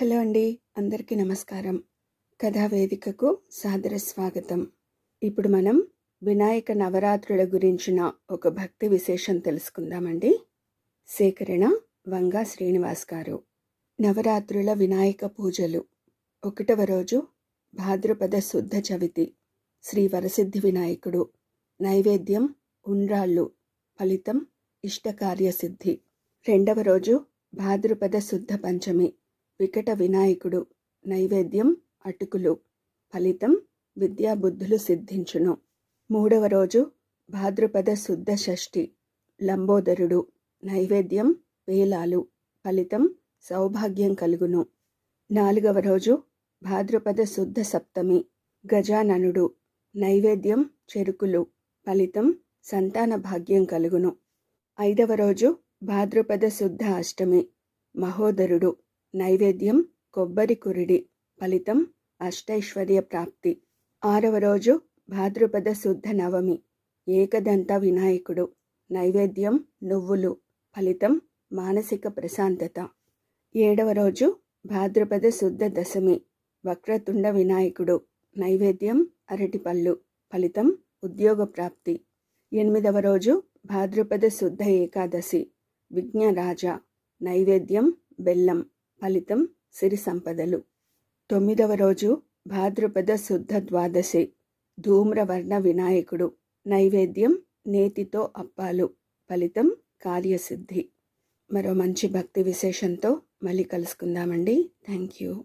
Hello అండి అందరికీ నమస్కారం. కథా వేదికకు సాదర స్వాగతం. ఇప్పుడు మనం వినాయక నవరాత్రుల గురించిన ఒక భక్తి విశేషం తెలుసుకుందామండి. సేకరణ వంగా శ్రీనివాస్ గారు. నవరాత్రుల వినాయక పూజలు. ఒకటవ రోజు భాద్రపద శుద్ధ చవితి. శ్రీ వరసిద్ధి వినాయకుడు. నైవేద్యం ఉండ్రాళ్ళు. ఫలితం ఇష్టకార్యసిద్ధి. రెండవ రోజు భాద్రపద శుద్ధ పంచమి. వికట వినాయకుడు నైవేద్యం అటుకులు ఫలితం విద్యాబుద్ధులు సిద్ధించును. మూడవ రోజు భాద్రపద శుద్ధ షష్ఠి. లంబోదరుడు నైవేద్యం వేలాలు ఫలితం సౌభాగ్యం కలుగును. నాలుగవ రోజు భాద్రపద శుద్ధ సప్తమి. గజాననుడు నైవేద్యం చెరుకులు ఫలితం సంతాన భాగ్యం కలుగును. ఐదవ రోజు భాద్రపద శుద్ధ అష్టమి. మహోదరుడు నైవేద్యం కొబ్బరి కురిడి ఫలితం అష్టైశ్వర్య ప్రాప్తి. ఆరవ రోజు భాద్రపద శుద్ధ నవమి. ఏకదంత వినాయకుడు. నైవేద్యం నువ్వులు ఫలితం మానసిక ప్రశాంతత. ఏడవ రోజు భాద్రపద శుద్ధ దశమి. వక్రతుండ వినాయకుడు. నైవేద్యం అరటిపళ్ళు ఫలితం ఉద్యోగ ప్రాప్తి. ఎనిమిదవ రోజు భాద్రపద శుద్ధ ఏకాదశి. విఘ్నరాజ. నైవేద్యం బెల్లం. ఫలితం సిరి సంపదలు. తొమ్మిదవ రోజు భాద్రపద శుద్ధ ద్వాదశి. ధూమ్రవర్ణ వినాయకుడు. నైవేద్యం నేతితో అప్పాలు. ఫలితం కార్యసిద్ధి. మరో మంచి భక్తి విశేషంతో మళ్ళీ కలుసుకుందామండి. Thank you.